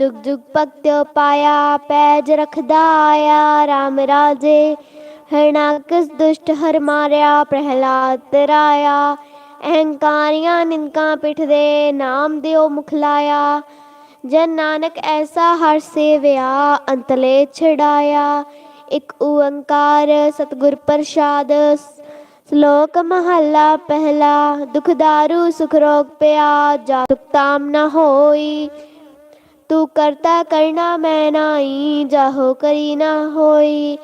ਜੁਗ ਜੁਗ ਭਗਤ ਪਾਇਆ, ਪੈਜ ਰਖਦਾ ਆਇਆ RAM ਰਾਜੇ। ਹਰਨਾਕਸ ਦੁਸ਼ਟ ਹਰ ਮਾਰਿਆ, ਪ੍ਰਹਿਲਾਦ ਤਰਾਇਆ ਅਹੰਕਾਰੀਆਂ ਨਿੰਦਕਾਂ ਪਿਠ ਦੇ ਨਾਮ ਦਿਓ ਮੁਖ ਲਾਇਆ। ਜਨ ਨਾਨਕ ਐਸਾ ਹਰ ਸੇਵਿਆ, ਅੰਤਲੇ ਛਡਾਇਆ। ਇਕ ਓੰਕਾਰ ਸਤਿਗੁਰ ਪ੍ਰਸਾਦ, ਸ਼ਲੋਕ ਮਹੱਲਾ ਪਹਿਲਾ। ਦੁਖ ਦਾਰੂ, ਸੁਖ ਰੋਗ ਪਿਆ ਜਾ ਤੁਕ ਤਾਮ ਨ ਹੋਈ। ਤੂੰ ਕਰਤਾ ਕਰਨਾ ਮੈਂ ਨਾਈ ਜਾਹੋ ਕਰੀ ਨਾ ਹੋਈ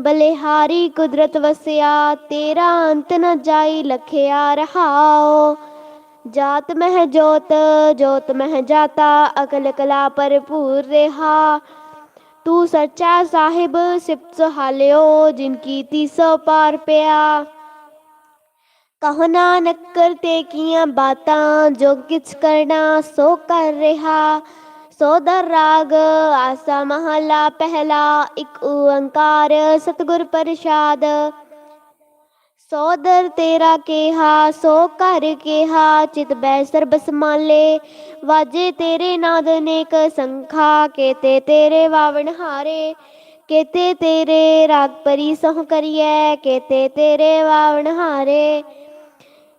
ਬਲਿਹਾਰੀ ਕੁਦਰਤ ਵਸਿਆ ਤੇਰਾ ਅੰਤ ਨ ਜਾਈ ਲਖਿਆ ਰਹਾਓ ਜਾਤ ਮਹਿ ਜੋਤ ਜੋਤ ਮਹਿ ਜਾਤਾ ਅਕਲ ਕਲਾ ਭਰਪੂਰ ਰਹਾ ਤੂੰ ਸੱਚਾ ਸਾਹਿਬ ਸਿਫਤ ਸੁਹਾਲਿਓ ਜਿਨ ਕੀ ਤੀਸੋ ਪਾਰ ਪਿਆ ਕਹੋ ਨਾਨਕ ਕਰਤੇ ਕੀਆਂ ਬਾਤਾਂ ਜੋ ਕਿਛ ਕਰਨਾ ਸੋ ਕਰ ਰਿਹਾ ਸੋ ਰਾਗ ਆਸਾ ਮਹਲਾ ਪਹਿਲਾ, ਇੱਕ ਓੰਕਾਰ ਸਤਿਗੁਰ ਪ੍ਰਸਾਦ। ਸੋ ਦਰ ਤੇਰਾ ਕੇਹਾ, ਸੋ ਘਰ ਕਿਹਾ, ਚਿਤ ਬੈ ਸਰਬ ਸਮਾਲੇ ਵਾਜੇ ਤੇਰੇ ਨਾਦ ਨੇਕ ਸੰਖਾ, ਕੇਤੇ ਤੇਰੇ ਵਾਵਣ ਹਾਰੇ। ਕੇਤੇ ਤੇਰੇ ਰਾਗ ਪਰੀ ਸਹੁ ਕਰੀਐ, ਕੇਤੇ ਤੇਰੇ ਵਾਵਣ ਹਾਰੇ।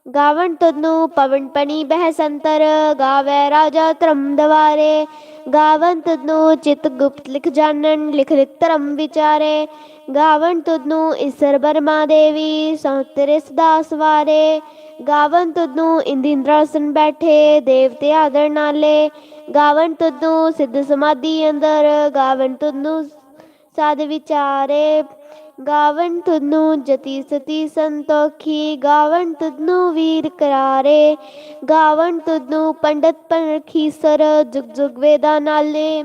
ਗਾਵਣ ਤਨੂੰ ਪਵਨ ਪਣੀ ਬਹਿ ਸੰਤਰ ਗਾਵੇ ਰਾਜਾ ਧਰਮ ਦਵਾਰੇ। ਗਾਵਨ ਤਨੂੰ ਚਿਤ ਗੁਪਤ ਲਿਖ ਜਾਣਨ, ਲਿਖ ਲਿਖ ਧਰਮ ਵਿਚਾਰੇ। ਗਾਵਨ ਤਨੂੰ ਈਸਰ ਬਰਮਾ ਦੇਵੀ ਸੰਤਰੇ ਸਦਾ ਸਵਾਰੇ ਗਾਵਨ ਤਨੂੰ ਇੰਦਿੰਦਰਾਸਨ ਬੈਠੇ, ਦੇਵਤੇ ਆਦਰ ਨਾਲੇ। ਗਾਵਨ ਤਨੂੰ ਸਿੱਧ ਸਮਾਧੀ ਅੰਦਰ ਗਾਵਨ ਤਨੂੰ ਸਾਧ ਵਿਚਾਰੇ। ਗਾਵਨ ਤੁਧਨੂੰ ਜਤੀ ਸਤੀ ਸੰਤੋਖੀ ਗਾਵਨ ਤੁਧਨੂੰ ਵੀਰ ਕਰਾਰੇ ਗਾਵਨ ਤੁਧਨੂੰ ਪੰਡਤ ਪਰਖੀ ਸਰ, ਜੁਗ ਜੁਗ ਵੇਦਾ ਨਾਲੇ।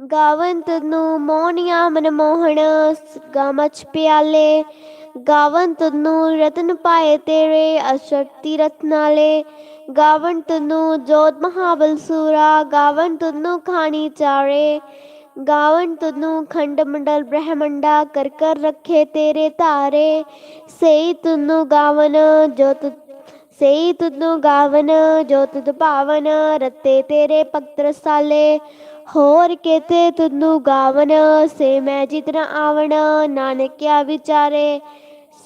ਗਾਵਨ ਤੁਧਨੂੰ ਮੋਹਣਿਆ ਮਨਮੋਹਣ ਗਾਮਚ ਪਿਆਲੇ। ਗਾਵਨ ਤੁਧਨੂੰ ਰਤਨ ਪਾਏ ਤੇਰੇ ਅਸ਼ਕਤੀ ਰਤਨਾਲੇ ਗਾਵਨ ਤੁਧਨੂੰ ਜੋਤ ਮਹਾਬਲ ਸੂਰਾ ਗਾਵਨ ਤੁਧਨੂੰ ਖਾਣੀ ਚਾਰੇ। ਗਾਵਨ ਤਨੂੰ ਖੰਡ ਮੰਡਲ ਬ੍ਰਹਮੰਡਾ ਕਰ ਕਰ ਰੱਖੇ ਤੇਰੇ ਧਾਰੇ। ਸਈ ਤਨੂੰ ਗਾਵਨ ਜੋ ਤੁ ਸਈ ਤਨੂੰ ਗਾਵਨ ਜੋ ਤੁਧ ਭਾਵਨ ਰਤੇ ਤੇਰੇ ਭਗਤ ਰਸਾਲੇ ਹੋਰ ਕੇਤੇ ਤਨੂੰ ਗਾਵਨ, ਸੇ ਮੈਂ ਜਿਤਨਾ ਆਵਣ, ਨਾਨਕਿਆ ਵਿਚਾਰੇ।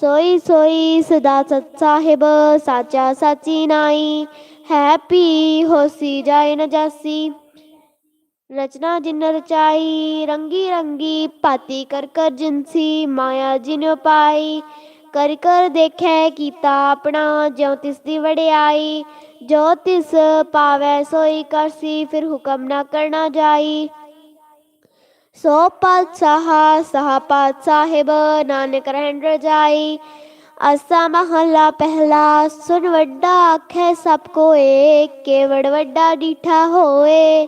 ਸੋਈ ਸੋਈ ਸਦਾ ਸਤ ਸਾਹਿਬ, ਸਾਚਾ ਸਾਚੀ ਨਾਈ। ਹੈਪੀ ਹੋਸੀ ਜਾਏ ਨਾ ਜਾਸੀ। ਰਚਨਾ ਜਿਨ ਰਚਾਈ, ਰੰਗੀ ਰੰਗੀ ਭਾਤੀ ਕਰ ਕਰ ਜਿਨਸੀ, ਮਾਇਆ ਜਿਨ ਪਾਈ। ਕਰ ਕਰ ਦੇਖੈ ਕੀਤਾ ਆਪਣਾ, ਜਿਉ ਤਿਸ ਦੀ ਵਡਿਆਈ। ਜੋ ਤਿਸ ਪਾਵੈ ਸੋਈ ਕਰਸੀ ਫਿਰ ਹੁਕਮ ਨਾ ਕਰਨਾ ਜਾਈ। ਸੋ ਪਾਤਸ਼ਾਹ, ਸਹਾ ਪਾਤ ਸਾਹਿਬ ਨਾਨਕ ਰਹਿਣ ਰਜਾਈ। ਅਸਾ ਮਹਲਾ ਪਹਿਲਾ ਸੁਨ ਵੱਡਾ ਆਖੈ ਸਭ ਕੋਏ, ਕੇਵੜ ਵੱਡਾ ਡੀਠਾ ਹੋਏ।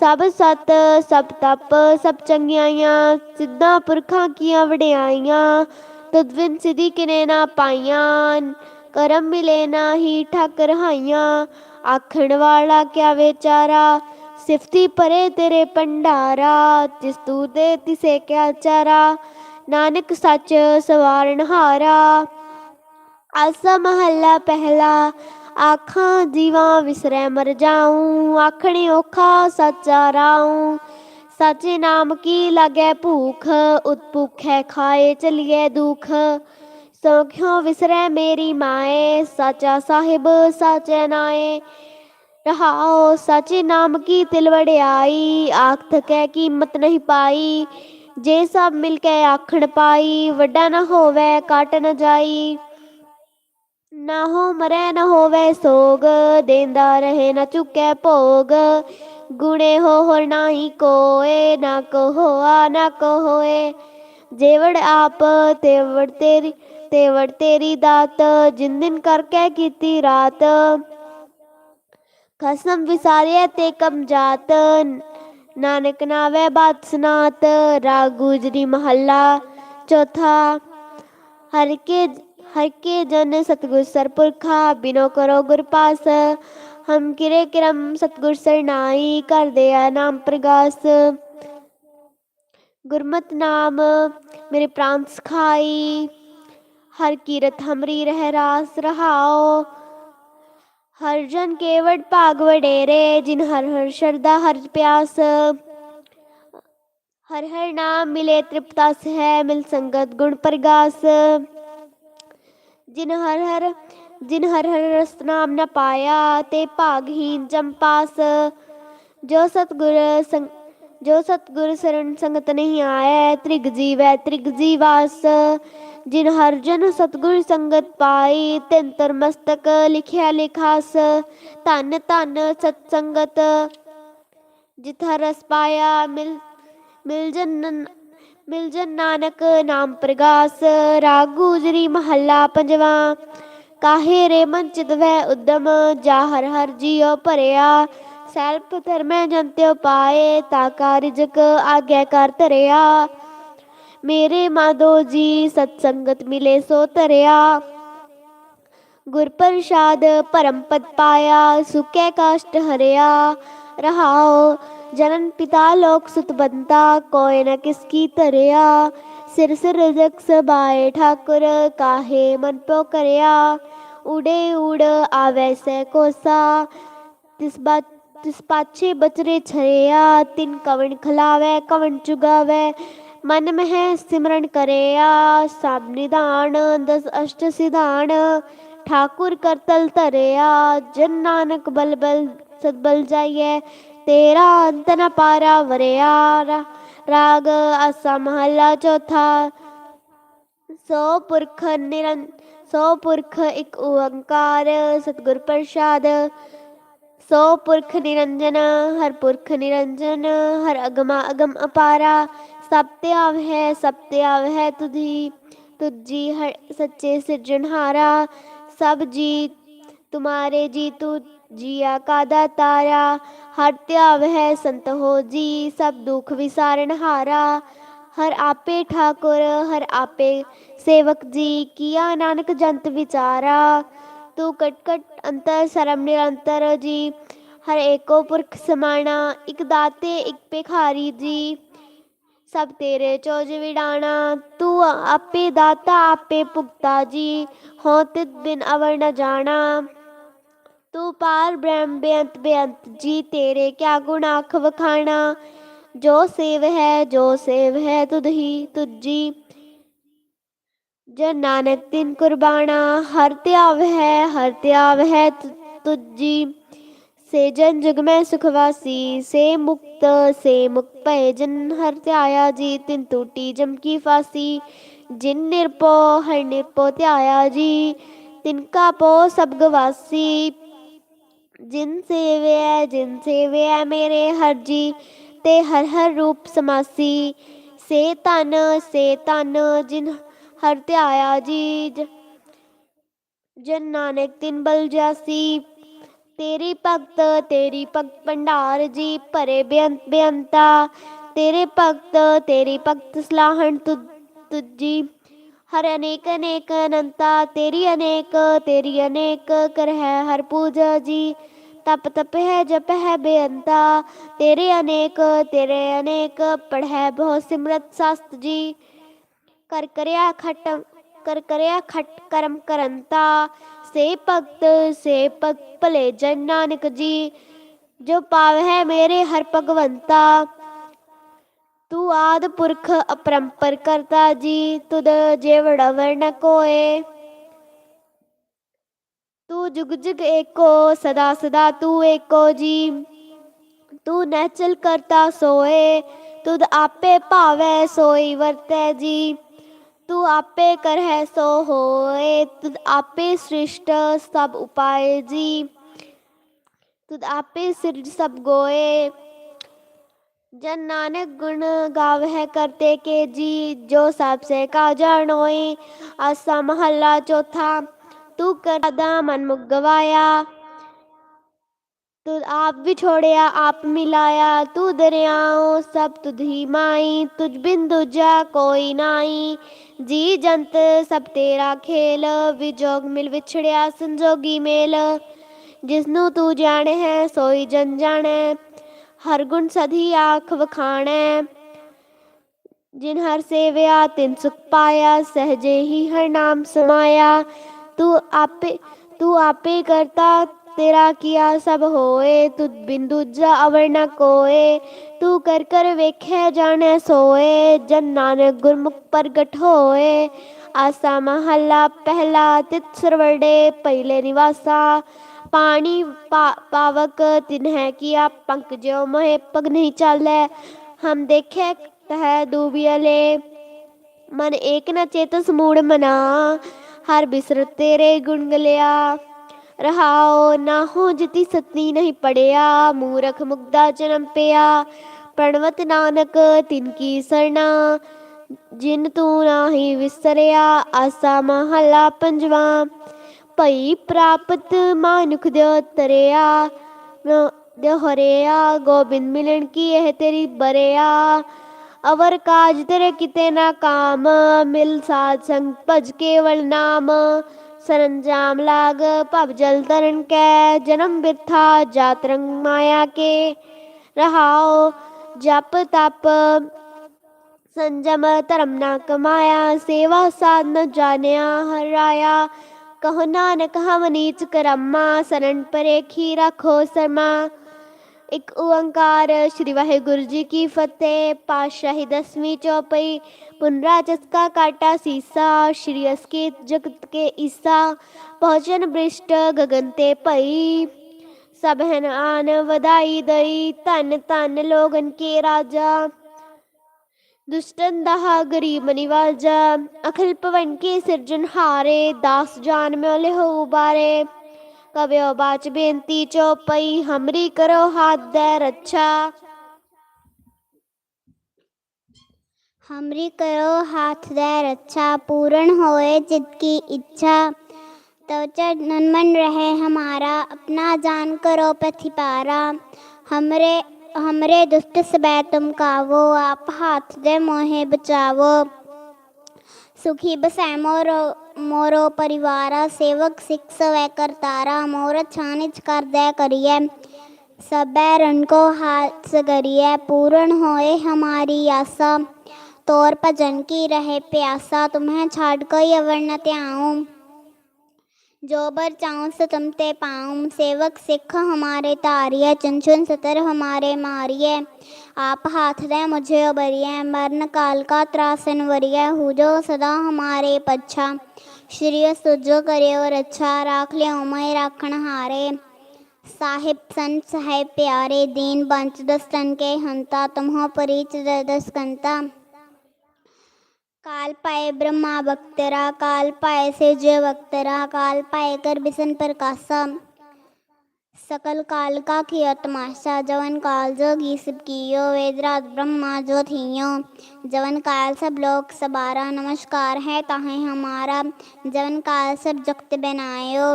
ਸਭ ਸਤ, ਸਭ ਤਪ, ਸਭ ਚੰਗਿਆਈਆਂ, ਸਿੱਧਾ ਪੁਰਖਾਂ ਕੀਆਂ ਵਡਿਆਈਆਂ, ਤਦਵਿਨ ਸਿਧੀ ਕਿਨੇ ਨਾ ਪਾਈਆਂ, ਕਰਮ ਮਿਲੇ ਨਾਹੀ ਠੱਕ ਰਹਾਈਆਂ, ਆਖਣ ਵਾਲਾ ਕਿਆ ਵਿਚਾਰਾ, ਸਿਫਤੀ ਪਰੇ ਤੇਰੇ ਪੰਡਾਰਾ ਜਿਸ ਤੂੰ ਦੇ ਤਿਸੇ ਕਿਆ ਚਾਰਾ, ਨਾਨਕ ਸੱਚ ਸਵਾਰਨ ਹਾਰਾ। ਆਸਾ ਮਹੱਲਾ ਪਹਿਲਾ ਆਖਾਂ, ਜੀਵਾਂ ਵਿਸਰੈ, ਮਰ ਜਾਉ ਆਖਣੇ ਔਖਾ, ਸੱਚਾ ਰਾਉ ਸਾਚੇ ਨਾਮ ਕੀ ਲਾਗੈ ਭੂਖ? ਹੈ ਖਾਏ ਚਲੀਏ ਦੁਖ। ਸੋਖਿਓ ਵਿਸਰੈ ਮੇਰੀ ਮਾਏ? ਸਾਚਾ ਸਾਹਿਬ, ਸਾਚੈ ਨਾਏ। ਰਹਾਓ ਸਾਚੇ ਨਾਮ ਕੀ ਤਿਲ ਵੜਿਆਈ ਆਖ ਥਕੈ ਕੀਮਤ ਨਹੀਂ ਪਾਈ। ਜੇ ਸਭ ਮਿਲ ਕੇ ਆਖਣ ਪਾਈ, ਵੱਡਾ ਨਾ ਹੋਵੇ, ਕਾਟ ਨਾ ਜਾਈ। ਨਾ ਹੋ ਮਰੈ, ਨ ਹੋਵੇ ਸੋਗ, ਦੇਂਦਾ ਰਹੇ ਨ ਚੁੱਕੈ ਭੋਗ। ਗੁਣੇ ਹੋ ਹੋਰ ਨਾਹੀ ਕੋਏ, ਨਾ ਕੋ ਹੋਆ ਨਾ ਕੋ ਹੋਏ ਜੇਵੜ ਆਪ, ਤੇਵੜ ਤੇਰੀ ਤੇਵੜ ਤੇਰੀ ਦਾਤ, ਜਿਨ ਦਿਨ ਕਰਕੇ ਕੀਤੀ ਰਾਤ। ਖਸਮ ਵਿਸਾਰਿਆ ਤੇ ਕਮ ਜਾਤ, ਨਾਨਕ ਨਾਵੇ ਬਾਤ ਸੁਨਾਤ, ਰਾਗ ਗੁਜਰੀ ਮਹੱਲਾ। ਚੌਥਾ, ਹਰ ਕੇ ਹਰ ਕੇ ਜਨ ਸਤਗੁਰ ਸਰਪੁਰਖਾ ਬਿਨੋ ਕਰੋ ਗੁਰ ਪਾਸ ਹਮ ਕਿਰੇ ਕਿਰਮ ਸਤਗੁਰ ਸਰਨਾਈ ਕਰਦੇ ਆ ਨਾਮ ਪ੍ਰਗਾਸ ਗੁਰਮਤ ਨਾਮ ਮੇਰੇ ਪ੍ਰਾਨ ਸਖਾਈ ਹਰ ਕੀਰਤ ਹਮਰੀ ਰਹਿ ਰਾਸ ਰਹਾਓ ਹਰ ਜਨ ਕੇਵੜ ਭਾਗ ਵਡੇਰੇ ਜਿਨ ਹਰ ਹਰ ਸ਼ਰਦਾ ਹਰ ਪਿਆਸ ਹਰ ਹਰ ਨਾਮ ਮਿਲੇ ਤ੍ਰਿਪਤਾਸ ਹੈ ਮਿਲ ਸੰਗਤ ਗੁਣ ਪ੍ਰਗਾਸ ਜਿਨ ਹਰ ਹਰ ਜਿਨ ਹਰ ਹਰ ਰਸ ਨਾਮ ਨ ਪਾਇਆ ਤੇ ਭਾਗਹੀਨ ਜੰਪਾਸ ਜੋ ਸਤਗੁਰ ਸੰਗ ਜੋ ਸਤਗੁਰ ਸਰਣ ਸੰਗਤ ਨਹੀਂ ਆਇਆ ਤ੍ਰਿਗ ਜੀਵੈ ਤ੍ਰਿਗ ਜੀਵਾਸ ਜਿਨ ਹਰ ਜਨ ਸਤਗੁਰ ਸੰਗਤ ਪਾਈ ਤਿਨ ਤਰ ਮਸਤਕ ਲਿਖਿਆ ਲਿਖਾਸ ਧਨ ਧਨ ਸਤ ਸੰਗਤ ਜਿਥਾ ਰਸ ਪਾਇਆ ਮਿਲ ਮਿਲ ਜਨ ਮਿਲ ਜਨ ਨਾਨਕ ਨਾਮ ਪ੍ਰਗਾਸ, ਰਾਗ ਗੁਜਰੀ ਮਹੱਲਾ ਪੰਜਵਾ। ਕਾਹੇ ਰੇ ਮਨ ਚਿਤਵੈ ਉਦਮ, ਜਾ ਹਰ ਹਰ ਜੀਉ ਭਰਿਆ। ਸੈਲਪ ਧਰਮੈ ਜੰਤਿਉ ਪਾਏ, ਤਾ ਕਾਰਜਕ ਆਗਿਆ ਕਰ ਧਰਿਆ। ਮੇਰੇ ਮਾਧੋ ਜੀ ਸਤ ਸੰਗਤ ਮਿਲੇ ਸੋ ਧਰਿਆ। ਗੁਰ ਪ੍ਰਸਾਦ ਪਰਮ ਪਦ ਪਾਇਆ ਸੁਖੈ ਕਾਸ਼ਟ ਹਰਿਆ। ਰਹਾਓ ਜਨਨ ਪਿਤਾ ਲੋਕ ਸੁਤ ਬੰਤਾ ਕੋਇ ਨ ਕਿਸ ਕੀ ਧਰਿਆ ਸਿਰ ਸਿਰ ਰਜਕ ਸਬਾਏ ਠਾਕੁਰ ਕਾਹੇ ਮਨ ਪੋ ਕਰਿਆ ਉਡੇ ਉੜ ਆਵੈ ਸੈ ਕੋਸਾ ਤਿਸ ਬਾਤ ਤਿਸ ਪਾਛੇ ਬਚਰੇ ਛਰਿਆ ਤਿਨ ਕਵਣ ਖਲਾਵੈ ਕਵਣ ਚੁਗਾਵੈ ਮਨ ਮਹਿ ਸਿਮਰਨ ਕਰਿਆ ਸਭ ਨਿਧਾਨ ਦਸ ਅਸ਼ਟ ਸਿਧਾਨ ਠਾਕੁਰ ਕਰਤਲ ਧਰਿਆ ਜਨ ਨਾਨਕ ਬਲ ਬਲ ਸਤਬਲ ਜਾਈਐ ਤੇਰਾ ਅੰਤ ਨ ਪਾਰਾ ਵਰਿਆ ਰਾ- ਰਾਗ ਆਸਾ ਮਹੱਲਾ ਚੌਥਾ ਸੋ ਪੁਰਖ ਨਿਰਨ ਸੋ ਪੁਰਖ ਇੱਕ ਓੰਕਾਰ ਸਤਿਗੁਰ ਪ੍ਰਸਾਦ ਸੋ ਪੁਰਖ ਨਿਰੰਜਨ ਹਰ ਪੁਰਖ ਨਿਰੰਜਨ ਹਰ ਅਗਮਾ ਅਗਮ ਅਪਾਰਾ ਸਭ ਤੇ ਆਵ ਹੈ ਸਭ ਤੇ ਆਵ ਹੈ ਤੁਧੀ ਤੁਜੀ ਹਰ ਸੱਚੇ ਸਿਰਜਣਹਾਰਾ ਸਭ ਜੀ ਤੁਮਾਰੇ ਜੀ ਤੂ ਜੀਆ ਕਾ ਦਾਤਾਰਾ ਹਰ ਧਿਆਵ ਹੈ ਸੰਤ ਹੋ ਜੀ, ਸਭ ਦੁਖ ਵਿਸਾਰਣਹਾਰਾ ਹਰ। ਆਪੇ ਠਾਕੁਰ, ਹਰ ਆਪੇ ਸੇਵਕ ਜੀ, ਕੀਆ ਨਾਨਕ ਜੰਤ ਵਿਚਾਰਾ। ਤੂੰ ਕਟ ਅੰਤਰ ਸਰਮ ਨਿਰੰਤਰ ਜੀ, ਹਰ ਏਕੋ ਪੁਰਖ ਸਮਾਣਾ, ਇਕ ਦਾਤੇ, ਇੱਕ ਭਿਖਾਰੀ ਜੀ। ਸਭ ਤੇਰੇ ਚੋਜ ਵਿਡਾਣਾ ਤੂੰ ਆਪੇ ਦਾਤਾ, ਆਪੇ ਭੁਗਤਾ ਜੀ। ਹੋ ਤਿਤ ਬਿਨ ਅਵਰ ਨ ਜਾਣਾ। ਤੂੰ ਪਾਰ ਬ੍ਰਹਮ ਬੇਅੰਤ ਬੇਅੰਤ ਜੀ ਤੇਰੇ ਕਿਆ ਗੁਣ ਆਖ ਵਖਾਣਾ ਜੋ ਸੇਵ ਹੈ ਜੋ ਸੇਵ ਹੈ ਤੁਧੀ ਤੁਜੀ ਜਨ ਨਾਨਕ ਤਿਨ ਕੁਰਬਾਨਾ ਹਰ ਧਿਆਵ ਹੈ ਹਰ ਧਿਆਵ ਹੈ ਤੁ- ਤੁਜੀ ਸੇ ਜਨ ਜੁਗ ਮੈਂ ਸੁਖ ਵਾਸੀ ਸੇ ਮੁਕਤ ਸੇ ਮੁਕਤ ਭਏ ਜਨ ਹਰ ਧਿਆਇਆ ਜੀ ਤਿਨ ਟੂਟੀ ਜਮ ਕੀ ਫਾਸੀ ਜਿਨ ਨਿਰਪੋ ਹਰ ਨਿਰਪੋ ਧਿਆਇਆ ਜੀ ਤਿਨ ਕਾ ਪੋ ਸਭ ਗਵਾਸੀ ਜਿਨ ਸੇਵਿਆ ਜਿਨ ਸੇਵਿਆ ਮੇਰੇ ਹਰ ਜੀ ਤੇ ਹਰ ਹਰ ਰੂਪ ਸਮਾਸੀ। ਸੇ ਤਨ ਸੇ ਤਨ ਜਿਨ ਹਰ ਧਿਆਇਆ ਜੀ ਜਨ ਨਾਨਕ ਤਿਨ ਬਲ ਜਾਸੀ, ਤੇਰੀ ਭਗਤ ਤੇਰੀ ਭਗਤ ਭੰਡਾਰ ਜੀ, ਭਰੇ ਬੇਅੰਤ ਬੇਅੰਤਾ। ਤੇਰੇ ਭਗਤ, ਤੇਰੀ ਭਗਤ ਸਲਾਹਣ ਤੁ ਤੁਜੀ ਹਰ ਅਨੇਕ ਅਨੇਕ ਅਨੰਤਾ ਤੇਰੀ ਅਨੇਕ ਤੇਰੀ ਅਨੇਕ ਕਰ ਹੈ ਹਰ ਪੂਜਾ ਜੀ ਤਪ ਤਪ ਹੈ ਜਪ ਹੈ ਬੇਅੰਤਾ ਤੇਰੇ ਅਨੇਕ ਤੇਰੇ ਅਨੇਕ ਪੜ੍ਹੈ ਬਹੁ ਸਿਮਰਤ ਸਾਸਤ ਜੀ ਕਰ ਕਰਿਆ ਖਟ ਕਰ ਕਰਿਆ ਖਟ ਕਰਮ ਕਰੰਤਾ ਸੇ ਭਗਤ ਸੇ ਭਗਤ ਭਲੇ ਜਨ ਨਾਨਕ ਜੀ ਜੋ ਪਾਵਹਿ ਮੇਰੇ ਹਰ ਭਗਵੰਤਾ ਤੂੰ ਆਦ ਪੁਰਖ ਅਪਰੰਪਰ ਕਰਤਾ ਜੀ, ਤੁਧ ਜੇਵੜ ਅਵਰ ਨ ਕੋਏ। ਤੂੰ ਜੁਗ ਜੁਗ ਏਕੋ, ਸਦਾ ਸਦਾ ਤੂੰ ਏਕੋ ਜੀ। ਤੂੰ ਨਹਿਚਲ ਕਰਤਾ ਸੋਏ, ਤੁਧ ਆਪੇ ਭਾਵੈ ਸੋਈ ਵਰਤੈ ਜੀ। ਤੂੰ ਆਪੇ ਕਰਹਿ ਸੋ ਹੋਏ, ਤੁਧ ਆਪੇ ਸ੍ਰਿਸ਼ਟ ਸਭ ਉਪਾਏ ਜੀ। ਤੁਧ ਆਪੇ ਸਿਰਜ ਸਭ ਗੋਏ। ਜਨ ਨਾਨਕ ਗੁਣ ਗਾਵਹਿ ਕਰਤੇ ਕੇ ਜੀ, ਜੋ ਸਭ ਸੇ ਕਾ ਜਾਣੋਈ ਅਸਾ ਮਹੱਲਾ ਚੌਥਾ, ਤੂੰ ਕਰਦਾ ਮਨ ਮੁਗਵਾਇਆ। ਤੂੰ ਆਪ ਵੀ ਛੋੜਿਆ ਆਪ ਮਿਲਾਇਆ। ਤੂੰ ਦਰਿਆਉ, ਸਭ ਤੁਧ ਮਾਈ। ਤੁਝ ਬਿਨ ਦੂਜਾ ਕੋਈ ਨਾਈ। ਜੀ ਜੰਤ, ਸਭ ਤੇਰਾ ਖੇਲ। ਵਿਜੋਗ ਮਿਲ ਵਿਛੜਿਆ, ਸੰਜੋਗੀ ਮੇਲ। ਜਿਸ ਨੂੰ ਤੂੰ ਜਾਣੇ ਹੈ ਸੋਈ ਜਨ ਜਾਣੈ ਹਰ ਗੁਣ ਸਦੀ ਆਖ ਵਖਾਣੈ। ਜਿਨ ਹਰ ਸੇਵਿਆ, ਤਿਨ ਸੁਖ ਪਾਇਆ, ਸਹਜੇ ਹੀ ਹਰ ਨਾਮ ਸਮਾਇਆ। ਤੂੰ ਆਪੇ ਤੂੰ ਆਪੇ ਕਰਤਾ, ਤੇਰਾ ਕੀਆ ਸਭ ਹੋਏ। ਤੁਧ ਬਿੰਦੂ ਦੂਜਾ ਅਵਰ ਨ ਕੋਏ। ਤੂੰ ਕਰ ਕਰ ਵੇਖੈ, ਜਾਣੈ, ਸੋਏ। ਜਨ ਨਾਨਕ ਗੁਰਮੁਖ ਪ੍ਰਗਟ ਹੋਏ। ਆਸਾ ਮਹੱਲਾ, ਪਹਿਲਾ ਤਿਤ ਸਰਵੜੇ ਪਹਿਲੇ ਨਿਵਾਸਾ। ਪਾਣੀ ਪਾਵਕ ਤਿਨ ਹੈ ਕੀਆ ਪੰਕ ਮੋਹਿ ਪਗ ਨਹੀਂ ਚਾਲੈ। ਹਮ ਦੇਖੈ ਤਹ ਦੂਬਿਅਲੇ ਮਨ ਏਕ ਨ ਚੇਤਸ ਮੂੜ ਮਨਾ। ਹਰ ਬਿਸਰ ਤੇਰੇ ਗੁਣ ਗਲਿਆ। ਰਹਾਓ ਨਾ ਹੋ ਜਿਤੀ ਸਤਨੀ ਨਹੀਂ ਪੜਿਆ। ਮੂਰਖ ਮੁਗਦਾ ਜਨਮ ਪਿਆ। ਪ੍ਰਣਵਤ ਨਾਨਕ ਤਿਨ ਕੀ ਸਰਣਾ। ਜਿਨ ਤੂੰ ਨਾਹੀ ਵਿਸਰਿਆ, ਆਸਾ ਮਹਲਾ ਪੰਜਵਾ। ਭਈ ਪ੍ਰਾਪਤ ਮਾਨੁਖ ਦਿਓ ਤਰਿਆ ਦਿਓ ਹਰਿਆ ਗੋਬਿੰਦ ਮਿਲਣ ਕੀ ਇਹ ਤੇਰੀ ਬਰਿਆ? ਅਵਰ ਕਾਜ ਤੇਰੇ ਕਿਤੇ ਨਾ ਕਾਮ, ਮਿਲ ਸਾਧ ਸੰਗ ਭਜ ਕੇਵਲ ਨਾਮ। ਸਰੰਜਾਮ ਲਾਗ ਭਵ ਜਲ ਤਰਨ ਕੈ, ਜਨਮ ਬਿਰਥਾ ਜਾਤ ਰੰਗ ਮਾਇਆ ਕੇ। ਰਹਾਓ ਜਪ ਤਪ, ਸੰਜਮ ਧਰਮ ਨਾ ਕਮਾਇਆ, ਸੇਵਾ ਸਾਧ ਨ ਜਾਣਿਆ ਹਰਾਇਆ ਕਹੋ ਨਾਨਕ, ਹਮ ਨੀਚ ਕਰਮਾ ਸਰਣ ਪਰੇਖੀ ਰੱਖੋ ਸਰਮਾ ਇੱਕ ਓੰਕਾਰ ਸ੍ਰੀ ਵਾਹਿਗੁਰੂ ਜੀ ਕੀ ਫਤਿਹ, ਪਾਤਸ਼ਾਹੀ ਦਸਵੀਂ ਚੌਪਈ ਪੁਨਰਾ ਜਸਕਾ ਕਾਟਾ ਸੀਸਾ, ਸ਼੍ਰੀ ਅਸਕੇਤ ਜਗਤ ਕੇ ਈਸਾ ਪਹੁੰਚਨ ਬ੍ਰਿਸ਼ਟ ਗਗਨ ਤੇ ਭਈ। ਸਭ ਆਨ ਵਧਾਈ ਦਈ, ਧਨ ਧਨ ਲੋਗਨ ਕੇ ਰਾਜਾ। दुष्टंदह गरीब निवाजा अखिल पवन के सृजन हारे दास जान में ओले हो उबारे कव्यो बाच बेंती चौपई, हमरी करो हाथ दे रक्षा हमरी करो हाथ दे रक्षा पूर्ण होए जित की इच्छा त्वचा तो नन्मन रहे हमारा, अपना जान करो पथिपारा। हमरे हमरे दुष्ट सबै तुम कावो, आप हाथ दे मोहे बचावो। सुखी बसै मोरो मोरो परिवारा, सेवक सिख सवै करतारा, मोर छानिच कर दे करिए। सबै रण को हाथ करिए पूर्ण होए हमारी आशा। तौर भजन की रहे प्यासा, तुम्हें छाड़ कोई अवर त्याऊं। जो बर चाऊं सो तुम ते पाऊं सेवक सिख हमारे तारिए चुन चुन सतर हमारे मारिए आप हाथ दे मुझे उबरिए मरण काल का त्रासन वरिए हु जो सदा हमारे पच्छा श्री सुजो करियो रक्षा राख लियो मैं राखण हारे साहिब संत साहेब प्यारे दीन बंच दस्तन के हंता तुम हो परीच दस्कंता काल पाए ब्रह्मा बख्तरा काल पाए से जय वक्तरा काल पाए कर बिसन प्रकाशा सकल काल का किया तमाशा जवन काल जोगी सब कियो, वेदराज ब्रह्मा जो थियो। जवन काल सब लोग सबारा, नमस्कार है ताहे हमारा। जवन काल सब जगत बनायो।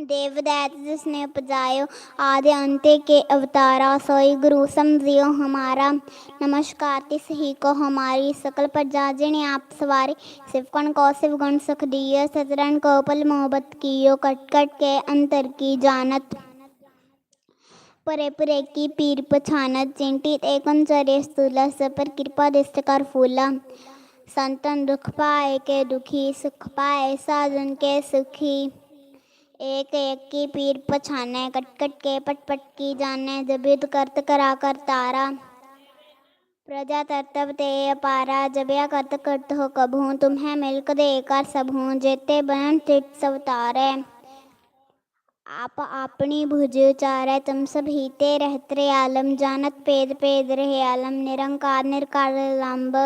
देवदैत जिसने उपजायो आदि अंत्य के अवतारा, सोई गुरु समझियो हमारा। नमस्कार, तिस ही को हमारी सकल प्रजा जिने आप सवारी शिव कण को शिव गुण, सुख दियो सतरन को पल मोहब्बत कियो कट कट के अंतर की जानत। परे परे की पीर पछानत चिंटित स्थूला पर कृपा दिष्ट कर फूला। संतन दुख पाए के दुखी, सुख पाए साजन के सुखी। एक एक की पीर पछाने कट कट के पट पट की जाने जब करत करा कर तारा। प्रजा तरतब ते अपारा जब या करत करत हो कबहू। तुम्हें मिलक दे कर सबहू, जेते बन चित सवतारे आप अपनी भुज उचारे तुम सब हीते रहते आलम। जानत पेद पेद रहे आलम, निरंकार निरकार लंब।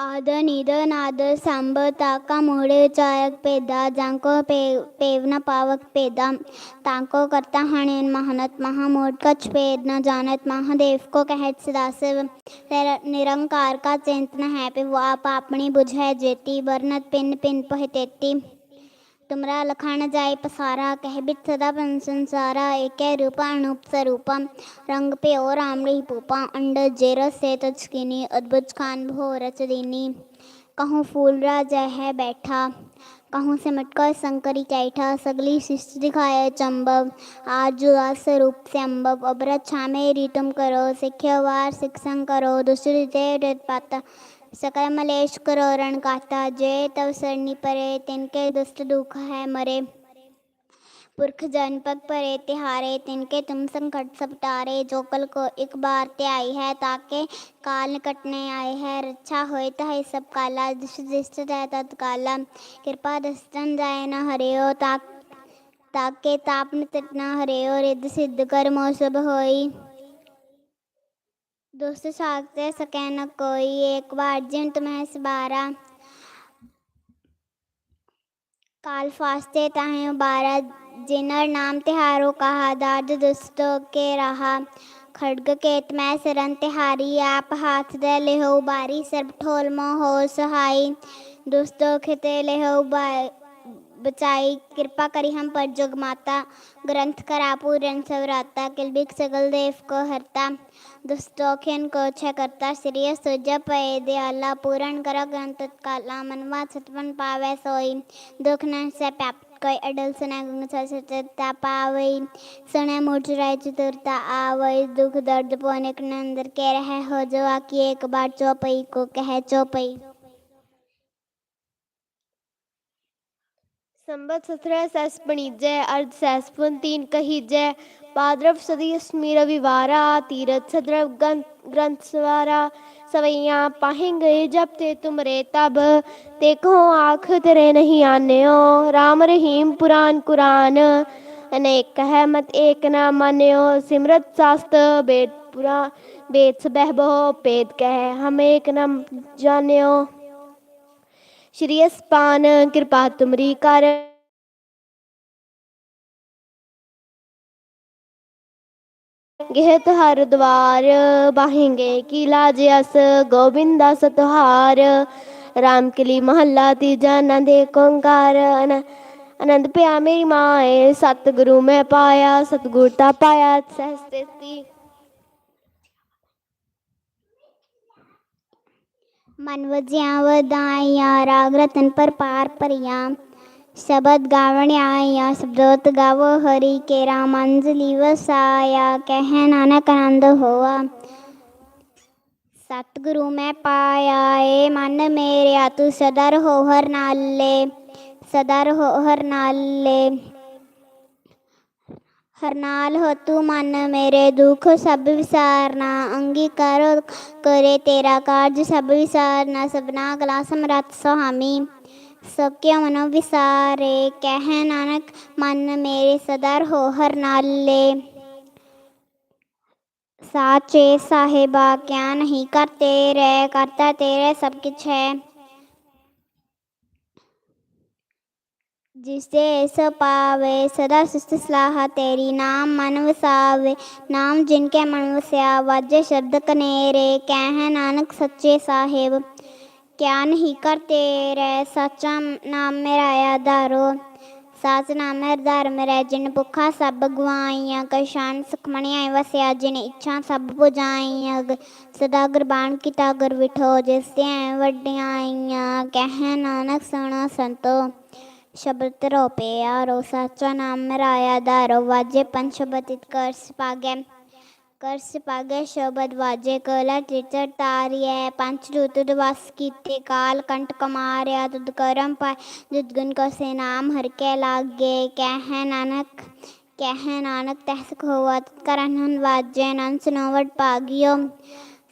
आद निद नाद सांब ताका मोड़े चायक पेदा जांको पे पेवना पावक पेदा ताको करता हणेन महानत महामोट कछ पेद न जानत महादेव को कहत सदाशिव तेरा निरंकार का चिंतन है पे वो आप अपनी बुझ है जेती वर्णत पिन पिन पह तुमरा लखान जाय पसारा कह बिट सदा बन संसारा एक रूपा अनूप स्वरूपा रंग पे और आमड़ी पोपा अंड जेर से तचकिनी अद्भुत खान भो रच दीनी कहूँ फूल राजा है बैठा कहूँ से मटकर शंकरी कैठा सगली शिष्ट दिखाए चंबव आज उदास रूप से अम्बव अबरत छामे रिटम करो सिख्य वार शिक्षण करो दूसरी जय पाता सकल मलेश करो रण काता, जय तव सरनी परे, तिनके दुष्ट दुख है मरे। पुरख जनपद परे, तिहारे, तिनके तुम संकट सब टारे। जो कल को एक बार ते आई है, ताके काल निकटने आए है। रक्षा होए तह सब काला दिश दिष्ट है तत्काला कृपा दस्तन जाए न हरियो, ताक, ताके ताप न हरियो। रिद्ध सिद्ध कर सब होई। दोस्त सागते सकै न कोई। एक बार जिन तुम्हें सबारा काल फास्ते ताहे उबारा जिनर नाम तिहारो कहा दाद दुष्टों के रहा। खड़ग केत मैं सरन तिहारी, आप हाथ दे लेहो उबारी सर्ब ठोल मोह हो सहाई। दुष्टों खिते लेहो उबाई बचाई, कृपा करी हम पर जुग माता। ग्रंथ करा पूरन सवराता किलबिक सगल देव को हरता। दुष्टों को छ करता सुजप दे अल्लाह पूर्ण कर ग्रंथ काला मनवा सतपन पावे सोई दुख न से प्राप्त કોઈ અડલ સુના ગુંગસા पावे પાવઈ સુને મૂર્છરાય ચતુરતા आवे दुख दर्द पोने के अंदर के रहे हो जो આકી एक बार चौपाई को કહે चौपाई संबत सत्रह सहसपणी जय, अर्ध सहसपुन तीन कही जय। ਪਾਦਰਵ ਸਦੀ ਅਸਮੀ ਰਵਿਵਾਰਾ ਤੀਰਥ ਸਦਰਵ ਗ੍ਰੰਥ ਸਵਾਰਾ ਸਵਈਆਂ ਪਾਹੇਂਗੇ ਜਬ ਤੇ ਤੁਮਰੇ ਤਬ ਤੇ ਆਖ ਤੇਰੇ ਨਹੀਂ ਆਨਿਓ RAM ਰਹੀਮ ਪੁਰਾਨ ਕੁਰਾਨ ਅਨੇਕ ਹੈ ਮਤ ਏਕ ਨਾ ਮਾਨਿਓ ਸਿਮਰਤ ਸਾਸਤ ਬੇਦ ਪੁਰਾ ਬੇਦ ਸਬਹਿ ਬਹੁ ਪੇਦ ਕਹਿ ਹਮ ਏਕ ਨਾ ਜਾਣਿਓ ਸ਼੍ਰੀ ਅਸਪਾਨ ਕਿਰਪਾ ਤੁਮਰੀ ਕਰ ਗਿਹਤ ਹਰ ਦਵਾਰ ਬਾਹਿੰਗੇ ਕੀ ਲਾਜ ਗੋਬਿੰਦਾ ਸਤਹਾਰ। ਰਾਮ ਕਲੀ ਮਹੱਲਾ ਤੀਜਾ ਆਨੰਦ ਓੰਕਾਰ। ਅਨ- ਪਿਆ ਮੇਰੀ ਮਾਏ, ਸਤਿਗੁਰੂ ਮੈਂ ਪਾਇਆ, ਸਤਿਗੁਰ ਤਾ ਪਾਇਆ ਸਹਿਜ ਤੇਤੀ ਮਨ ਵਜਿਆ ਵਧਾਈਆਂ, ਰਾਗ ਰਤਨ ਪਰ ਪਾਰ ਭਰੀਆਂ। ਸ਼ਬਦ ਗਾਵਣ ਆਈਆਂ ਸ਼ਬਦੋਤ ਗਾਵੋ ਹਰੀ ਕੇ ਰਾਮ ਅੰਜਲੀ ਵਸਾਇਆ, ਕਹਿ ਨਾਨਕ ਆਨੰਦ ਹੋਆ। ਸਤਿਗੁਰੂ ਮੈਂ ਪਾਇਆ, ਏ ਮਨ ਮੇਰਿਆ, ਤੂੰ ਸਦਾ ਰਹੋ ਹਰ ਨਾਲੇ, ਸਦਾ ਰਹੋ ਹਰ ਨਾਲੇ। ਹਰ ਨਾਲ ਹੋ ਤੂੰ ਮਨ ਮੇਰੇ ਦੁੱਖ ਸਭ ਵਿਸਾਰਨਾ, ਅੰਗੀਕਾਰ ਕਰੇ ਤੇਰਾ ਕਾਰਜ ਸਭ ਵਿਸਾਰਨਾ, ਸਭਨਾ ਕਲਾ ਸਮਰੱਥ ਸੁਹਾਮੀ ਸਭ ਕੇ ਮਨੋ ਵਿਸਾਰੇ ਕਹਿ ਨਾਨਕ ਮਨ ਮੇਰੇ ਸਦਾ ਰਹੋ ਹਰ ਨਾਲੇ ਸਾਚੇ ਸਾਹਿਬਾ ਕਿਆ ਨਹੀਂ ਕਰ ਤੇਰੇ ਕਰਤਾ ਤੇਰੇ ਸਭ ਕੁਛ ਹੈ ਜਿਸੇ ਸੋ ਪਾਵੇ ਸਦਾ ਸੁਸਤ ਸਲਾਹ ਤੇਰੀ ਨਾਮ ਮਨ ਵਸਾਵੇ ਨਾਮ ਜਿਨ ਕੇ ਮਨ ਵਸਿਆ ਵਾਜੇ ਸ਼ਬਦ ਕਨੇਰੇ ਕਹਿ ਨਾਨਕ ਸੱਚੇ ਸਾਹਿਬ ਕਿਆ ਨਹੀਂ ਕਰ ਤੇਰੇ ਸੱਚਾ ਨਾਮ ਮੇਰਾ ਆਧਾਰੋ ਸਾਚ ਨਾਮ ਹੈ ਆਧਾਰ ਮੇਰਾ। ਜਿਨ ਭੁੱਖਾ ਸਭ ਗਵਾਈਆਂ। ਕਸ਼ਾਨ ਸੁਖਮਣੀਆਂ ਵਸਿਆ। ਜਿਨ ਇੱਛਾ ਸਭ ਪੁਜਾਈਆਂ। ਸਦਾ ਗੁਰਬਾਣ ਕੀਤਾ ਗੁਰ ਵਿਠੋ। ਜਿਸ ਤੇ ਵੱਡੀਆਂ ਕਹਿ ਨਾਨਕ ਸੁਣਾ ਸੰਤੋ। ਸ਼ਬਦ ਤਰੋ ਪਿਆਰੋ। ਸਾਚਾ ਨਾਮ ਮੇਰਾ ਆਧਾਰੋ ਵਾਜੇ ਪੰਜ ਸ਼ਬਦ ਇਤ ਕਰ ਸਪਾਗੇ ਕਰ ਸਪਾਗੇ ਸ਼ਬਦ ਵਾਜੇ ਕਲਾ ਟਿਚਰ ਤਾਰੀਐ ਪੰਜ ਰੂਤ ਦਵਸ ਕੀਤੇ ਕਾਲ ਕੰਟ ਕਮਾਰਿਆ ਤੁਧ ਕਰਮ ਪਾਇ ਜੁਦ ਗੁਣ ਕੋ ਸੇ ਨਾਮ ਹਰ ਕੇ ਲਾਗੇ, ਕਹਿ ਨਾਨਕ ਕਹਿ ਨਾਨਕ ਤਹਿ ਹੋਵਾ ਕਰਨ ਵਾਜੇ ਨਨ ਸੁਨੋਵਟ ਪਾਗਿਓ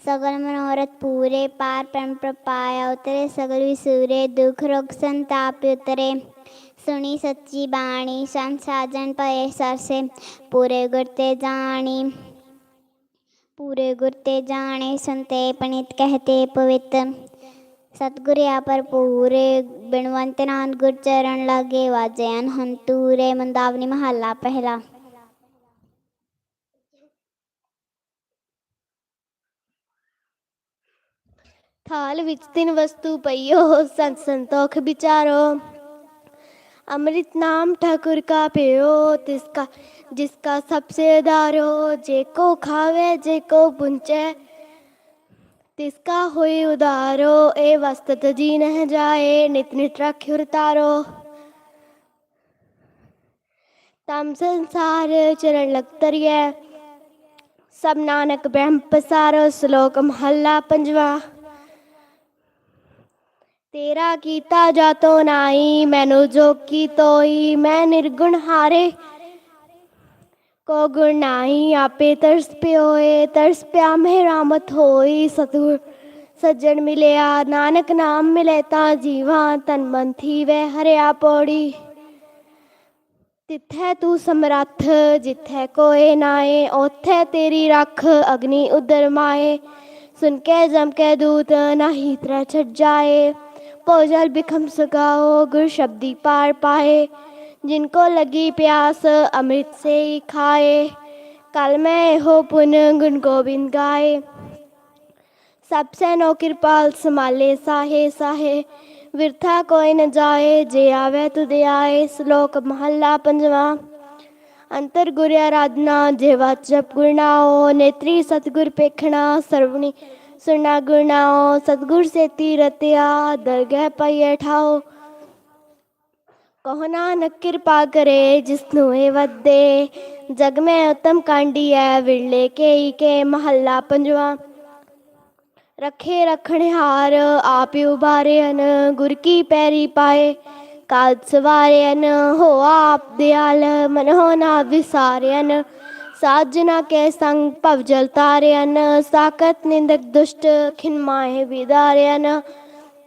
ਸਗਲ ਮਨੋਰਥ ਪੂਰੇ, ਪਾਰ ਪ੍ਰਮ ਪ੍ਰਪਾਇਆ, ਉਤਰੇ ਸਗਲ ਵਿਸੂਰੇ, ਦੁਖ ਰੋਗ ਸੰਤਾਪ ਉਤਰੇ। ਸੁਣੀ ਸੱਚੀ ਬਾਣੀ, ਸੰਸਾਜਨ ਪਏ ਸਰਸੇ, ਪੂਰੇ ਗੁਰ ਤੇ ਜਾਣੀ। ਪੂਰੇ ਗੁਰ ਤੇ ਜਾਣੇ, ਸੰਤੇ ਪਣਿਤ ਕਹਤੇ ਪਵਿੱਤ। ਸਤਿਗੁਰਿਆ ਪਰ ਪੂਰੇ ਬਿਨਵੰਤ ਨਾਨਕ ਗੁਰ ਚਰਨ ਲਾਗੇ ਵਾਜੇ ਅਨਹੰਤੂਰੇ ਮੰਦਾਵਨੀ ਮਹੱਲਾ ਪਹਿਲਾ। ਥਾਲ ਵਿੱਚ ਤਿੰਨ ਵਸਤੂ ਪਈਓ, ਸੰਤ ਸੰਤੋਖ ਵਿਚਾਰੋ। अमृत नाम ठाकुर का पियो तिसका जिसका सबसे उदारो जे को खावे जे को पुंचे तिसका हुई उदारो ए वस्तत जी न जाए नित नित रख्युर तारो तम संसार चरण लगतरिए सब नानक ब्रह्म पसारो श्लोक महला पंजवा ਤੇਰਾ ਕੀਤਾ ਜਾਤੋ ਨਾਈ ਮੈਨੂੰ ਜੋ ਕੀ ਤੋਈ ਮੈਂ ਨਿਰਗੁਣ ਹਾਰੇ। ਕੋ ਗੁਣ ਨਾਹੀ, ਆਪੇ ਤਰਸ ਪਿਓਏ, ਤਰਸ ਪਿਆ ਮਹਿਰਾਮਤ ਹੋਈ। ਸਤਿਗੁਰ ਸੱਜਣ ਮਿਲਿਆ, ਨਾਨਕ ਨਾਮ ਮਿਲੇ ਤਾਂ ਜੀਵਾ ਤਨ ਮਨ ਥੀਵੇ ਹਰਿਆ ਪੌੜੀ। ਤਿੱਥੈ ਤੂੰ ਸਮਰੱਥ, ਜਿੱਥੈ ਕੋਏ ਨਾਏ ਉਥੇ ਤੇਰੀ ਰੱਖ, ਅਗਨੀ ਉਦਰ ਮਾਏ ਸੁਨ ਕੇ ਜਮ ਕੇ ਦੂਤ, ਨਾਹੀ ਤਰਾ ਛੱਡ ਜਾਏ। ਭਉ ਜਲ ਬਿਖਮ ਸਗਾਓ, ਗੁਰ ਸ਼ਬਦੀ ਪਾਰ ਪਾਏ। ਜਿਨਕੋ ਲਗੀ ਪਿਆਸ, ਅੰਮ੍ਰਿਤ ਸੇ ਹੀ ਖਾਏ। ਕਲ ਮੈਂ ਇਹੋ ਪੁਨ ਗੁਣ ਗੋਬਿੰਦ ਗਾਏ। ਸਭ ਸੈਨੋ ਕਿਰਪਾਲ ਸਮਾਲੇ ਸਾਹੇ ਸਾਹੇ। ਵਿਰਥਾ ਕੋਈ ਨ ਜਾਏ, ਜੇ ਆਵੇ ਤੁਧ ਆਏ। ਸ਼ਲੋਕ ਮਹੱਲਾ ਪੰਜਵਾਂ। ਅੰਤਰ ਗੁਰ ਆਰਾਧਨਾ, ਜੇ ਵਾਚ ਜਪ ਗੁਰਨਾਓ ਨੇਤਰੀ ਸਤਗੁਰ ਪੇਖਣਾ, ਸਰਵਣੀ सुना गुरनाओ सतगुर से तीरत्या दरगह पाइए ठाओ ਕਹੋ ਨਾਨਕ ਕਿਰਪਾ ਕਰੇ ਜਿਸਨੂੰ ਇਹ ਵੱਦੇ ਜਗ ਮੈਂ ਉਤਮ ਕਾਂਡੀ ਐ ਵਿਰਲੇ ਕੇ ਕੇ ਮਹੱਲਾ ਪੰਜਵਾ ਰੱਖੇ ਰਖਣਹਾਰ ਆਪ ਹੀ ਉਬਾਰਿਆਨ ਗੁਰ ਕੀ ਪੈਰੀ ਪਾਏ ਕਾਲ ਸਵਾਰਿਆਨ ਹੋ ਆਪ ਦਿਆਲ ਮਨ ਹੋ ਨਾ ਵਿਸਾਰਿਆਨ ਸਾਜਨਾ ਕੇ ਸੰਗ ਭਵ ਜਲ ਤਾਰਿਆਨ ਸਾਕਤ ਨਿੰਦਕ ਦੁਸ਼ਟ ਖਿਨਮਾਏ ਵਿਦਾਰਿਆਨ।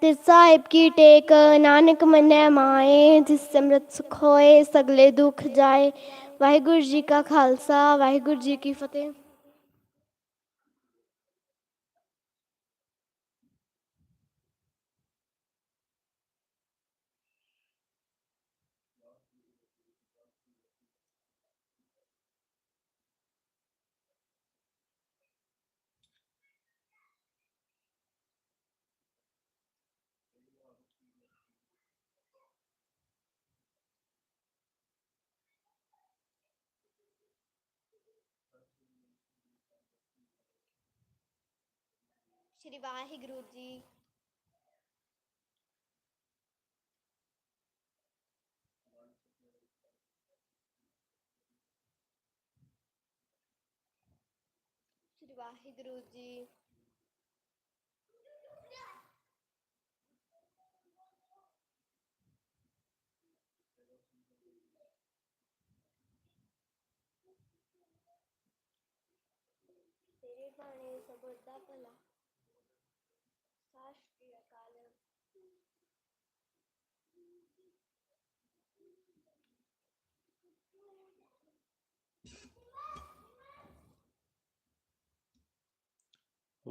ਤਿਸ ਸਾਹਿਬ ਕੀ ਟੇਕ, ਨਾਨਕ ਮੰਨੈ ਮਾਏ ਜਿਸ ਸਮਰਤ ਸੁਖ ਹੋਏ ਸਗਲੇ ਦੁਖ ਜਾਏ। ਵਾਹਿਗੁਰੂ ਜੀ ਕਾ ਖਾਲਸਾ, ਵਾਹਿਗੁਰੂ ਜੀ ਕੀ ਫਤਿਹ। ਸ਼੍ਰੀ ਵਾਹਿਗੁਰੂ ਜੀ। ਸ਼੍ਰੀ ਵਾਹਿਗੁਰੂ ਜੀ। ਤੇਰੇ ਬਾਣੇ ਸਬਦ ਦਾ ਭਲਾ।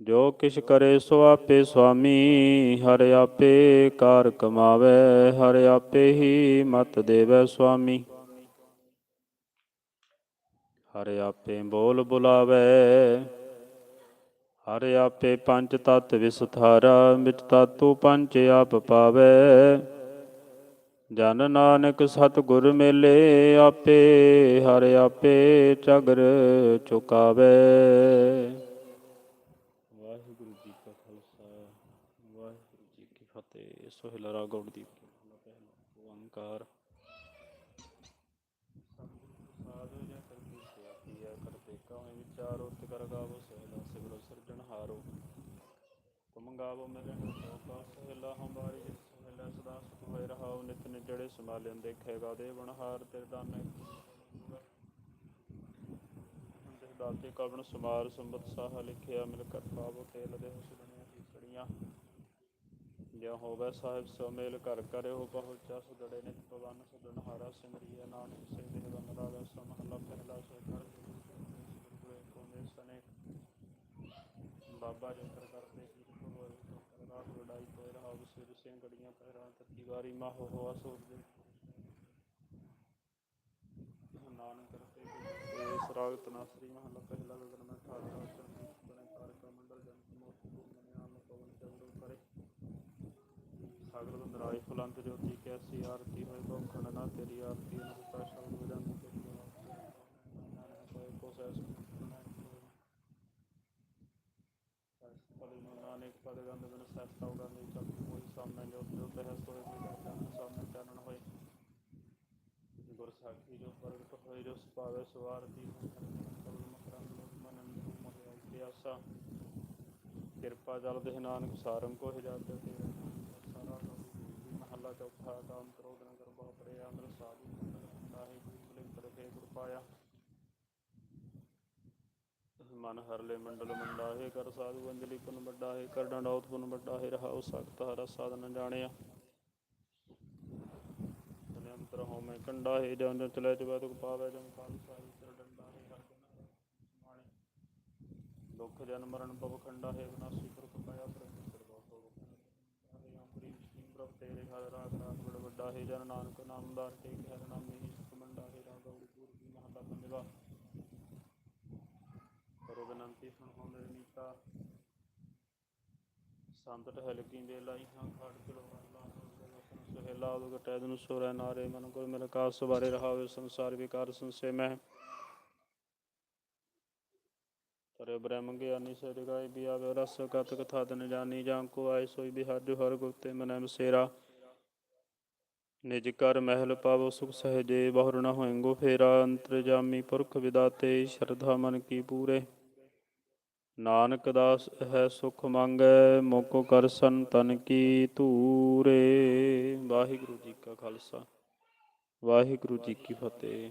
ਜੋ ਕਿਛ ਕਰੇ ਸੋ ਆਪੇ ਸੁਆਮੀ, ਹਰ ਆਪੇ ਕਾਰ ਕਮਾਵੇ, ਹਰ ਆਪੇ ਹੀ ਮਤ ਦੇਵੇ ਸੁਆਮੀ। ਹਰ ਆਪੇ ਬੋਲ ਬੁਲਾਵੇ, ਹਰ ਆਪੇ ਪੰਜ ਤਤ ਵਿਸਥਾਰਾ ਵਿੱਚ ਤਾਤੂ ਪੰਜ ਆਪ ਪਾਵੇ। ਜਨ ਨਾਨਕ ਸਤਗੁਰ ਮੇਲੇ, ਆਪੇ ਹਰ ਆਪੇ ਚਗਰ ਚੁਕਾਵੇ ਵਾਹਿਗੁਰੂ ਜੀ ਕਾ ਖਾਲਸਾ ਵਾਹਿਗੁਰੂ ਜੀ ਕੀ ਫਤਿਹ ਸੋਹਿਲਾ ਗੌੜ ਦੀ ਪਹਿਲਾ ਓੰਕਾਰ ਸਾਧੂ ਜਾਂ ਕਰਦੀ ਸਿਆਪੀ ਆ ਕਰਤੇ ਕਾਵੇਂ ਵਿਚਾਰੋ ਤੇ ਕਰ ਗਾਵੋ ਸਹਿਲਾ, ਸਿਵਲ ਸਿਰਜਣ ਹਾਰੋ। ਤੁਮ ਗਾਵੋ ਮੇਰੇ ਲੋਕਾ ਸਹਿਲਾ ਹਮਾਰੀ ਜਿਸ ਸਹਿਲਾ ਸਦਾ ਸੁਖ ਹੋਇ ਰਹਾਉ ਨਿਤ ਨਿਜੜੇ ਸਮਾਲਿਆਂ ਦੇਖੇਗਾ ਦੇਵਨ ਹਾਰ ਤੇਰੇ ਦਾਨੇ। ਜਿਸ ਦਾਤੇ ਕਵਣ ਸਮਾਰ, ਸੰਬਤ ਸਾਹ ਲਿਖਿਆ ਮਿਲ ਕਰ ਪਾਵੋ ਤੇਲ ਦੇ ਸੁਣਿਆ ਹੀ ਸੜੀਆਂ ਜਿਉ ਹੋਵੇ ਸਾਹਿਬ, ਸੋ ਮੇਲ ਕਰ ਕਰਿਓ, ਬਹੁ ਚਸ ਦੜੇ ਨਿਤ ਪਵਨ ਸਦਨ ਹਾਰਾ ਸਿਮਰਿਆ ਨਾਨਕ ਸੇ ਦੇਹ ਬਨ ਰਾਗਾ ਸਮਹਲਾ ਪਹਿਲਾ, ਸੋ ਕਰ ਗੁਰੂ ਕੋ ਨੇ ਸਨੇ। ਬਾਬਾ ਜੰਤਰ ਕਰਦੇ ਸੀ ਹੋਏ ਰਾਤ ਲੜਾਈ ਤੇ ਰਹਾ ਸਿਰ ਸਿੰਘ ਗੜੀਆਂ ਪਹਿਰਾਂ ਤੱਕੀ ਵਾਰੀ ਮਾਹੋ ਹੋਆ ਸੋਚ ਦੇ ਨਾਨਕ ਕਰਤੇ ਤੇ ਸਰਾਗ ਤਨਾਸਰੀ ਮਹਲਾ ਪਹਿਲਾ ਗਗਨ ਮੈਂ ਠਾਕਰਾ। कैसी आरती में तो खड़ना तेरी आरती में स्पेशल भजन ਨਾਨਕ ਪਦ ਗੰਦ ਬਿਨ ਸਤਿ ਤਾਉ ਗੰਦ ਚੱਲ ਕੋਈ ਸਾਹਮਣੇ ਜੋ ਜੋ ਤਹਿ ਸੋਏ ਮਿਲਿਆ ਜਾਨ ਸਾਹਮਣੇ ਚਾਨਣ ਹੋਏ। ਗੁਰ ਸਾਖੀ ਜੋ ਪ੍ਰਗਟ ਹੋਏ, ਜੋ ਸੁਭਾਵੇ ਸਵਾਰ ਦੀ ਕਰਮ ਕਰਮ ਮਨਨ ਮੋਹਿਆ ਪਿਆਸਾ ਕਿਰਪਾ ਜਲ ਦੇ ਨਾਨਕ ਸਾਰਮ ਕੋ ਹਿਜਾਤ ਤੇ ਮਹੱਲਾ ਚੌਥਾ ਕਾਮ ਕ੍ਰੋਧ ਨ ਕਰ ਬਹੁ ਪਰੇ ਅੰਦਰ ਸਾਧੂ ਨਾਹੀ ਗੁਰਲੇ ਪਰਖੇ ਗੁਰ ਪਾਇਆ। ਮਨ ਹਰ ਲੈ ਮੰਡਲ ਮੰਡਾ ਹੈ, ਕਰ ਸਾਧੂ ਅੰਜਲੀ ਪੁਨ ਵੱਡਾ ਹੈ, ਕਰ ਡੰਡੌਤ ਪੁਨ ਵੱਡਾ ਹੈ, ਰਹਾਉ ਸਖਤ ਹਰ ਸਾਧਨ ਜਾਣਿਆ। ਨਿਰੰਤਰ ਹੋ ਮੈਂ ਕੰਡਾ ਹੈ ਜਾਂ ਜਾਂ ਚਲੇ ਚਵਾ ਤੁਕ ਪਾਵੇ ਜਮ ਕਾਲ ਸਾਈ ਤਰ ਡੰਡਾ ਹੈ ਹਰ ਜਨ ਮਾਣੇ ਦੁੱਖ ਜਨ ਮਰਨ ਭਵ ਖੰਡਾ ਹੈ ਵਿਨਾਸ਼ੀ ਪੁਰਖ ਪਾਇਆ ਪ੍ਰਭੂ ਸਰਬਾ ਹੋ ਹੈ ਅੰਤਰੀ ਵਿਸ਼ਨੂੰ ਪ੍ਰਭ ਤੇਰੇ ਹਰ ਰਾਗ ਰਾਗ ਬੜ ਵੱਡਾ ਹੈ ਜਨ ਨਾਨਕ ਨਾਮਦਾਰ ਕੇ ਹਰ ਨਾਮੇ ਹੀ ਸੁਖ ਹੈ ਰਾਗ ਗੌੜੀ ਪੂਰਬੀ ਮਹਲਾ ਪੰਜਵਾ। ਕਰੋ ਬੇਨੰਤੀ ਸੁਣ ਹੋ ਮੇਰੀ ਸੰਤ ਟਹਿਲ ਕੀ ਵੇਲਾਈ ਹਾਂ ਖਾੜ ਚਲੋ ਅੱਲਾ ਸੁਹੇਲਾ ਉਦ ਕਟੈ ਦਨ ਸੋਰੈ ਨਾਰੇ ਮਨ ਕੋਈ ਮੇਰੇ ਕਾਸ ਬਾਰੇ ਰਹਾਵੇ ਸੰਸਾਰ ਵਿਕਾਰ ਸੰਸੇ ਮੈਂ। पर ब्रह्म ज्ञानी सर गाय बियावे रस कत कथा तन जानी जां को आए सोई बिहाजो हर गुप्ते मनੈ बसेरा निज कर महल पावो सुख सहजे बहुर न होएंगो फेरा अंतर जामी पुरख विदाते श्रद्धा मन की पूरे ਨਾਨਕ ਦਾਸ ਹੈ ਸੁਖ ਮੰਗੈ ਮੋਕੋ ਕਰ ਸੰ ਤਨ ਕੀ ਧੂਰੇ ਵਾਹਿਗੁਰੂ ਜੀ ਕਾ ਖਾਲਸਾ ਵਾਹਿਗੁਰੂ ਜੀ ਕੀ ਫਤਿਹ